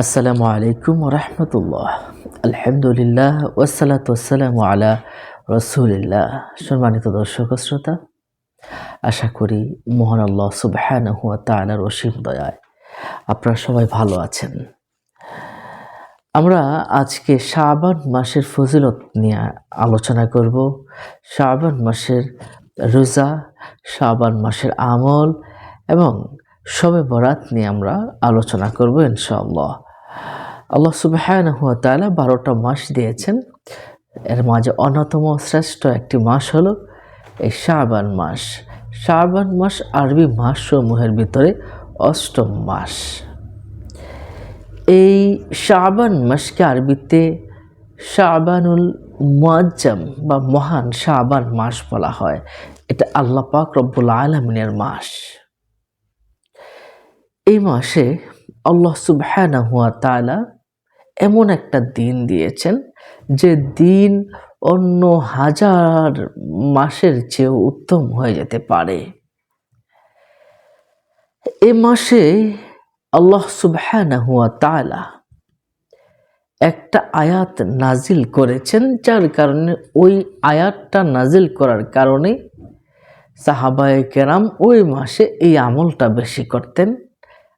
আসসালামু আলাইকুম রহমতুল্লাহ আলহামদুলিল্লাহ ওসালাত ওসালাম আলা রসুলিল্লাহ। সম্মানিত দর্শক শ্রোতা, আশা করি মোহন আল্লাহ সুবহান হুয়া অসীম দয়ায় আপনারা সবাই ভালো আছেন। আমরা আজকে শাবান মাসের ফজিলত নিয়ে আলোচনা করব। শাবান মাসের রোজা, শাবান মাসের আমল এবং সবে বরাত নিয়ে আমরা আলোচনা করব ইনশাআল্লাহ। আল্লাহ সুবহানাহু ওয়া তাআলা বারোটা মাস দিয়েছেন। এর মাঝে অন্যতম শ্রেষ্ঠ একটি মাস হলো এই শাবান মাস। শাবান মাস আরবি মাস সমূহের ভিতরে অষ্টম মাস। এই শাবান মাসকে আরবিতে শাবানুল মুআজ্জাম বা মহান শাবান মাস বলা হয়। এটা আল্লাহ পাক রব্বুল আলমিনের মাস। এই মাসে আল্লাহ সুবহানাহু ওয়া তাআলা এমন একটা দিন দিয়েছেন যে দিন অন্য হাজার মাসের চেয়েও উত্তম হয়ে যেতে পারে। এ মাসে আল্লাহ সুবহানাহু ওয়া তাআলা একটা আয়াত নাজিল করেছেন, যার কারণে ওই আয়াতটা নাজিল করার কারণে সাহাবায়ে কেরাম ওই মাসে এই আমলটা বেশি করতেন।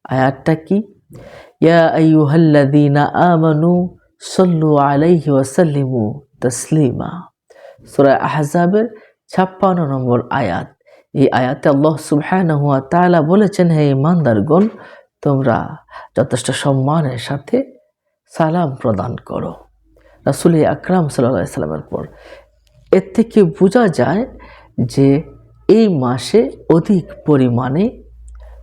আয়াতটা কি? ইয়া আইয়ুহাল্লাযীনা আমানু সাল্লু আলাইহি ওয়াসাল্লিমু তাসলিমা সূরা আহজাবের 56 নম্বর আয়াত। এই আয়াতে আল্লাহ সুবহানাহু বলেছেন, হে ইমানদারগণ, তোমরা যথেষ্ট সম্মানের সাথে সালাম প্রদান করো। রাসূল আকরাম সাল্লাল্লাহু সাল্লামের পর। এর থেকে বোঝা যায় যে এই মাসে অধিক পরিমাণে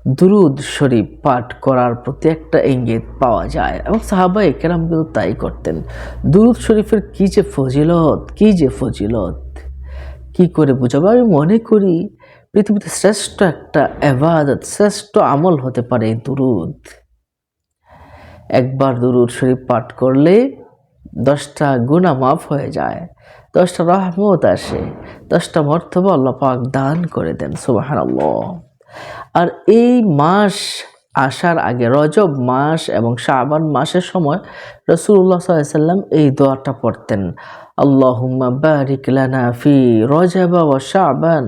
দুরুদ শরীফ পাঠ করার প্রতি একটা ইঙ্গিত পাওয়া যায় এবং সাহাবা একরাম কিন্তু তাই করতেন। দুরুদ শরীফের কী যে ফজিলত, কী যে ফজিলত? কি করে বুঝাবো? আমি মনে করি পৃথিবীতে শ্রেষ্ঠ একটা এবাদত, শ্রেষ্ঠ আমল হতে পারে এই দুরুদ। একবার দুরুদ শরীফ পাঠ করলে দশটা গুণা মাফ হয়ে যায়, দশটা রহমত আসে, দশটা মর্তবা আল্লাহ পাক দান করে দেন সুবাহান আর এই মাস আসার আগে, রজব মাস এবং শাবান মাসের সময় রসুল্লাহ সাল্লাম এই দোয়াটা পড়তেন, আল্লাহুম্মা বারিক লানা ফি ও ওয়া শাবান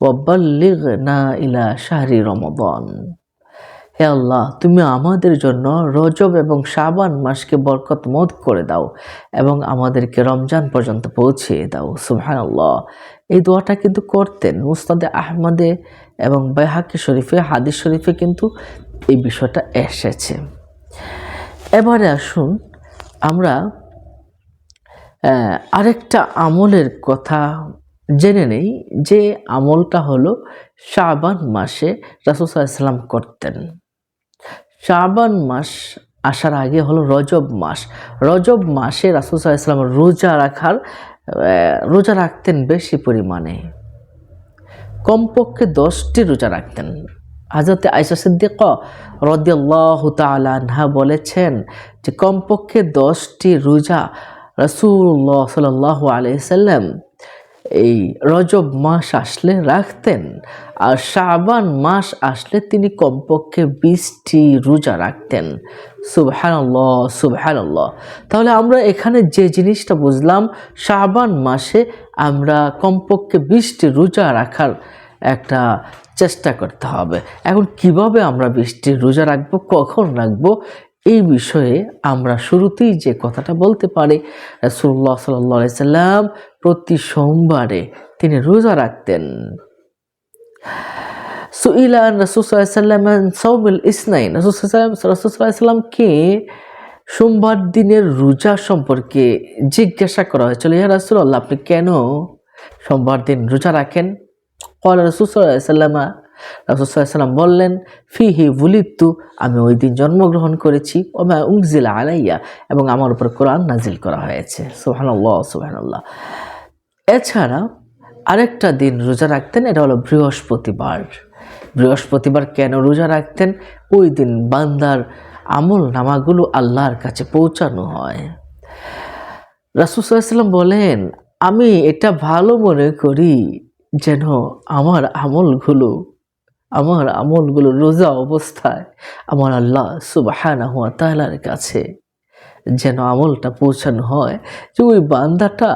ওয়া বাল্লিগনা ইলা শাহরি রমাদান। হে আল্লাহ, তুমি আমাদের জন্য রজব এবং শাবান মাসকে বরকত বরকতমত করে দাও এবং আমাদেরকে রমজান পর্যন্ত পৌঁছিয়ে দাও। সুবহান আল্লাহ এই দোয়াটা কিন্তু করতেন মুস্তাদে আহমদে এবং বেহাকি শরীফে, হাদিস শরীফে কিন্তু এই বিষয়টা এসেছে। এবারে আসুন আমরা আরেকটা আমলের কথা জেনে নেই, যে আমলটা হলো শাবান মাসে রাসুসাল্লাম করতেন। শাবান মাস আসার আগে হলো রজব মাস। রজব মাসে রাসুসাল্লাম রোজা রাখার রোজা রাখতেন বেশি পরিমাণে। কমপক্ষে দশটি রোজা রাখতেন। হাজরতে আয়সা সিদ্দিক রদিয়াল্লাহ তালানহা বলেছেন যে কমপক্ষে দশটি রোজা রসুল্লাহ সাল আলাইসাল্লাম এই রজব মাস আসলে রাখতেন আর শাবান মাস আসলে তিনি কমপক্ষে বিশটি রোজা রাখতেন। সুবহানাল্লাহ সুবহানাল্লাহ। তাহলে আমরা এখানে যে জিনিসটা বুঝলাম, শাবান মাসে আমরা কমপক্ষে বিশটি রোজা রাখার একটা চেষ্টা করতে হবে। এখন কীভাবে আমরা বৃষ্টি রোজা রাখব, কখন রাখব এই বিষয়ে আমরা শুরুতেই যে কথাটা বলতে পারি রাসুল্লাহ সাল্লাহ সাল্লাম প্রতি সোমবারে তিনি রোজা রাখতেন। সুইলান রসুসাল্লাম সৌবিল ইসনাইন। রসুসাল্লামকে সোমবার দিনের রোজা সম্পর্কে জিজ্ঞাসা করা হয়েছিল, ইয়া রাসুল্লাহ আপনি কেন সোমবার দিন রোজা রাখেন? কল রসুসাল্লামা রাসুসাল্লাম বললেন ফি হি বুলিত্তু, আমি ওই দিন জন্মগ্রহণ করেছি ও ওমা উংজিলা আলাইয়া, এবং আমার উপর কোরআন নাজিল করা হয়েছে। সুহানাল্লাহ সুহানাল্লাহ এছাড়া আরেকটা দিন রোজা রাখতেন, এটা হলো বৃহস্পতিবার। বৃহস্পতিবার কেন রোজা রাখতেন? ওই দিন বান্দার আমল নামাগুলো আল্লাহর কাছে পৌঁছানো হয়। রাসুসাল্লাম বলেন, আমি এটা ভালো মনে করি যেন আমার আমলগুলো আমার আমলগুলো রোজা অবস্থায় আমার আল্লাহ সুবাহানা হুয়া তালার কাছে। যেন আমলটা পৌঁছানো হয়, যে ওই বান্দাটা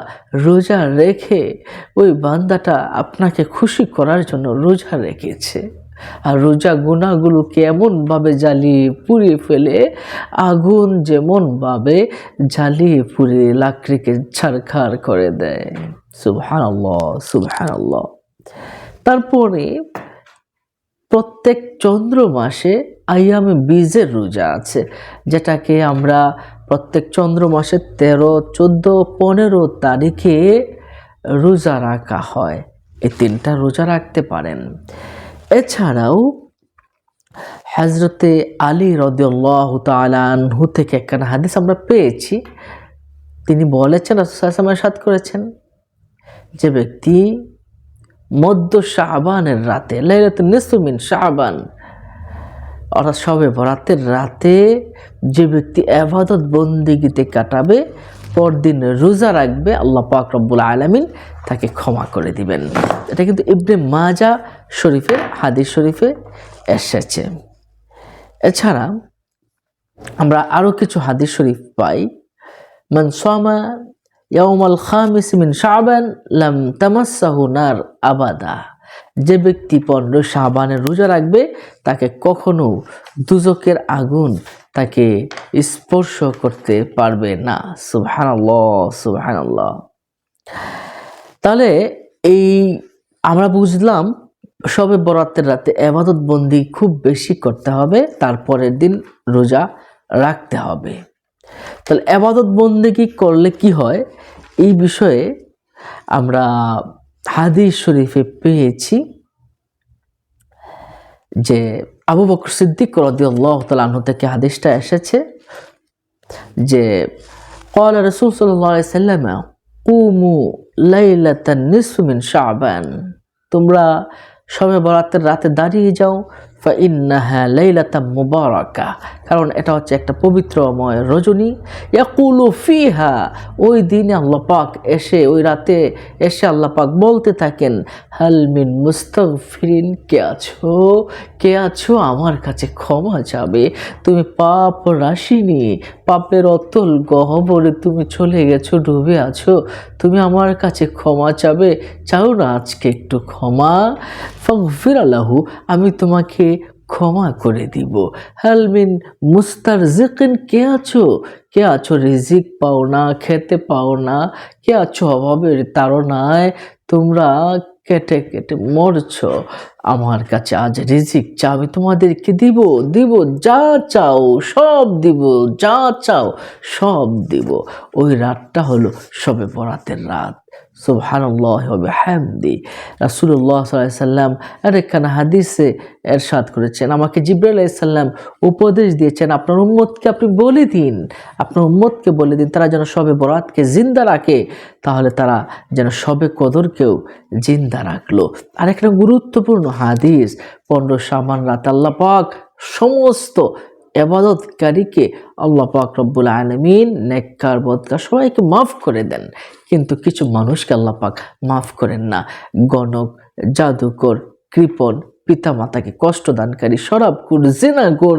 রোজা রেখে, ওই বান্দাটা আপনাকে খুশি করার জন্য রোজা রেখেছে। আর রোজা গুণাগুলোকে এমনভাবে জ্বালিয়ে পুড়িয়ে ফেলে, আগুন যেমনভাবে জ্বালিয়ে পুড়িয়ে লাকড়িকে ছাড়খাড় করে দেয়। সুবহান আল্লাহ সুবহান তারপরে প্রত্যেক চন্দ্র মাসে আইয়ামে বীজের রোজা আছে, যেটাকে আমরা প্রত্যেক চন্দ্র মাসে তেরো, চোদ্দ, পনেরো তারিখে রোজা রাখা হয়। এই তিনটা রোজা রাখতে পারেন। এছাড়াও হজরতে আলী রদিয়াল্লাহ তালানহু থেকে একখানা হাদিস আমরা পেয়েছি। তিনি বলেছেন সাথ করেছেন যে ব্যক্তি মধ্য শাহবানের রাতে লাইলাত নিসুমিন শাহবান অর্থাৎ সবে বরাতের রাতে যে ব্যক্তি আবাদত বন্দিগিতে কাটাবে, পরদিন রোজা রাখবে, আল্লাহ পাক রব্বুল আলমিন তাকে ক্ষমা করে দিবেন। এটা কিন্তু ইবনে মাজা শরীফে, হাদিস শরীফে এসেছে। এছাড়া আমরা আরও কিছু হাদিস শরীফ পাই। মান সামা ইয়াউমাল খামিস মিন শাবান লাম তামাসাহু নার আবাদা। যে ব্যক্তি পনেরো শাবানের রোজা রাখবে, তাকে কখনো দুজকের আগুন তাকে স্পর্শ করতে পারবে না। সুবহানাল্লাহ সুবহানাল্লাহ। তাহলে এই আমরা বুঝলাম, সবে বরাতের রাতে এবাদত বন্দি খুব বেশি করতে হবে, তারপরের দিন রোজা রাখতে হবে। তাহলে আবাদত বন্দেগি করলে কি হয় এই বিষয়ে আমরা হাদিস শরীফে পেয়েছি যে আবু বকর সিদ্দিক রদিয়াল্লাহ তালাহ থেকে হাদিসটা এসেছে যে قال رسول صلى الله عليه وسلم قوموا ليلة النصف من شعبان তোমরা সবে বরাতের রাতে দাঁড়িয়ে যাও ফাইন্নাহা লাইলাতা মুবারাকা। কারণ এটা হচ্ছে একটা পবিত্রময় রজনী। ইয়াকুলু ফিহা, ওই দিনে আল্লাহ পাক এসে, ওই রাতে এসে আল্লাহ পাক বলতে থাকেন হালমিন মুস্তাগফিরিন, কে আছো? কে আছো? আমার কাছে ক্ষমা চাবে। তুমি পাপ রাশিনি, পাপের অতল গহবরে তুমি চলে গেছো, ডুবে আছো। তুমি আমার কাছে ক্ষমা চাবে। চাও না আজকে একটু ক্ষমা। ফির আল্লাহু আমি তোমাকে ক্ষমা করে দিব। হালমিন মুস্তার জিকিন কে আছো? কে আছো রিজিক পাও না, খেতে পাও না? কে আছো অভাবের তাড়নায়? তোমরা কেটে কেটে মরছ। আমার কাছে আজ রিজিক চা আমি তোমাদেরকে দিব দিব যা চাও, সব দিব, যা চাও, সব দিব। ওই রাতটা হলো সবে বরাতের রাত। সুবহানাল্লাহ হামদি রাসুল্লাহ সাল্লাম আর একখানা হাদিসে এরশাদ করেছেন। আমাকে জিব্রাইল সাল্লাম উপদেশ দিয়েছেন, আপনার উম্মতকে আপনি বলে দিন। আপনার উম্মতকে বলে দিন, তারা যেন সবে বরাতকে জিন্দা রাখে, তাহলে তারা যেন সবে কদরকেও জিন্দা রাখল। আর একটা গুরুত্বপূর্ণ হাদিস পনেরো সামান রাত আল্লাহ সমস্ত এবাদতকারীকে আল্লাহ পাক রব্বুল আলমিন নেককার বদকার সবাইকে মাফ করে দেন। কিন্তু কিছু মানুষকে আল্লাহ পাক মাফ করেন না। গণক, জাদুকর, কৃপণ, পিতামাতাকে কষ্টদানকারী, শরাবকুর, জেনাগর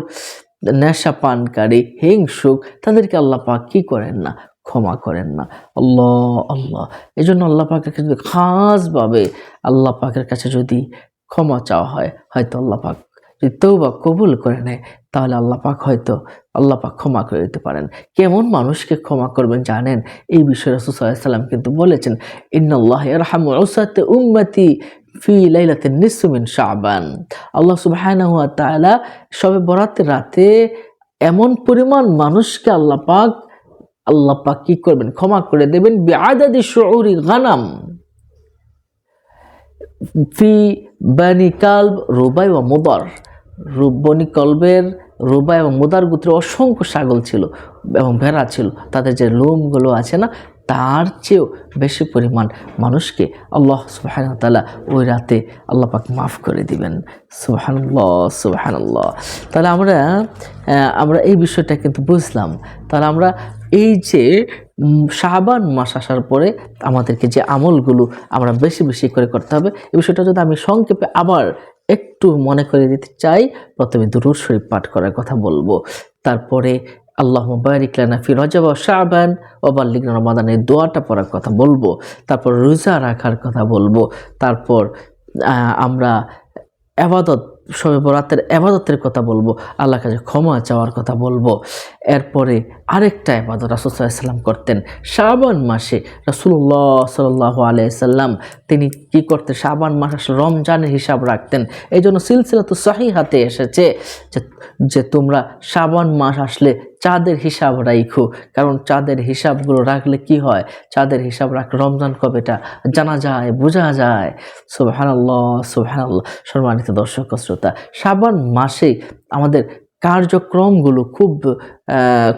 নেশা পানকারী হিংসুক, তাদেরকে আল্লাহ পাক কি করেন না? ক্ষমা করেন না। আল্লাহ আল্লাহ। এই জন্য আল্লাহ পাকের কাছে খাসভাবে আল্লাহ পাকের কাছে যদি ক্ষমা চাওয়া হয়, হয়তো আল্লাহ পাক যদি তৌবা কবুল করে নেয়, তাহলে আল্লাহ পাক হয়তো আল্লাহ পাক ক্ষমা করে দিতে পারেন। কেমন মানুষকে ক্ষমা করবেন জানেন? এই বিষয়ে রসুল সাল্লাম কিন্তু বলেছেন ইন্নআল্লাহ রহমু উসাতে উম্মতি ফি লাইলাতে নিসুমিন শাবান। আল্লাহ তাআলা সবে বরাতের রাতে এমন পরিমাণ মানুষকে আল্লাহ পাক আল্লাহ পাক কি করবেন? ক্ষমা করে দেবেন, বিআদাদি শুউরি গানাম। ফি বানি কালব, রুবাই ও মুদার। বনি কলবের রুবা এবং মোদার গোত্রে অসংখ্য ছাগল ছিল এবং ভেড়া ছিল। তাদের যে লোমগুলো আছে না, তার চেয়েও বেশি পরিমাণ মানুষকে আল্লাহ সুবাহানতালা ওই রাতে আল্লাহ পাক মাফ করে দিবেন। সুবাহান্লাহ সুবাহান্লাহ তাহলে আমরা আমরা এই বিষয়টা কিন্তু বুঝলাম। তাহলে আমরা এই যে শাহবান মাস আসার পরে আমাদেরকে যে আমলগুলো আমরা বেশি বেশি করে করতে হবে এই বিষয়টা যদি আমি সংক্ষেপে আবার একটু মনে করে দিতে চাই, প্রথমে দুরুদ শরীফ পাঠ করার কথা বলব। তারপরে আল্লাহ মুবারিক লানা ফি রজব ও শাবান ও বাল্লিক রমাদানের দোয়াটা পড়ার কথা বলব। তারপর রোজা রাখার কথা বলব। তারপর আমরা আবাদত সবে বরাতের আবাদতের কথা বলব। আল্লাহ কাছে ক্ষমা চাওয়ার কথা বলব। এরপরে আরেকটা আবাদত রাসুসাল্লাম করতেন। শাবান মাসে রাসুল্লাহ সাল্লাহ আলাইসাল্লাম তিনি কি করতেন? শাবান মাস আসলে রমজানের হিসাব রাখতেন। এই জন্য সিলসিলা তো সাহি হাতে এসেছে যে তোমরা শাবান মাস আসলে চাঁদের হিসাব রাইখো। কারণ চাঁদের হিসাবগুলো রাখলে কি হয়? চাঁদের হিসাব রাখলে রমজান কবেটা জানা যায়, বোঝা যায়। সুবহান আল্লাহ সুবহান আল্লাহ সম্মানিত দর্শক শ্রোতা, শাবান মাসে আমাদের কার্যক্রমগুলো খুব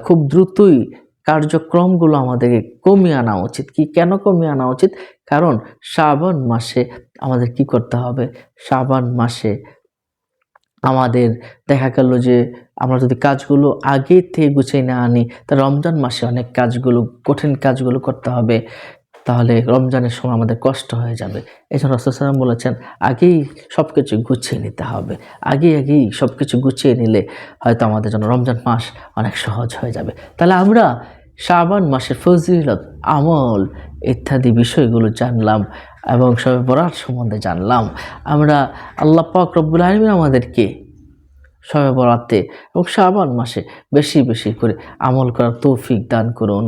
খুব দ্রুতই কার্যক্রমগুলো আমাদেরকে কমিয়ে আনা উচিত। কি কেন কমিয়ে আনা উচিত? কারণ শ্রাবণ মাসে আমাদের কি করতে হবে? শ্রাবণ মাসে আমাদের দেখা গেল যে আমরা যদি কাজগুলো আগে থেকে গুছিয়ে না আনি, তা রমজান মাসে অনেক কাজগুলো, কঠিন কাজগুলো করতে হবে। তাহলে রমজানের সময় আমাদের কষ্ট হয়ে যাবে। এছাড়া রসুলাম বলেছেন, আগেই সব কিছু গুছিয়ে নিতে হবে। আগে আগেই সব কিছু গুছিয়ে নিলে হয়তো আমাদের জন্য রমজান মাস অনেক সহজ হয়ে যাবে। তাহলে আমরা শ্রাবণ মাসের ফজিলত, আমল ইত্যাদি বিষয়গুলো জানলাম এবং সবে বরাত সম্বন্ধে জানলাম। আমরা আল্লাহ পাক রব্বুল আলমিন আমাদেরকে সবে বরাতে এবং শ্রাবণ মাসে বেশি বেশি করে আমল করার তৌফিক দান করুন।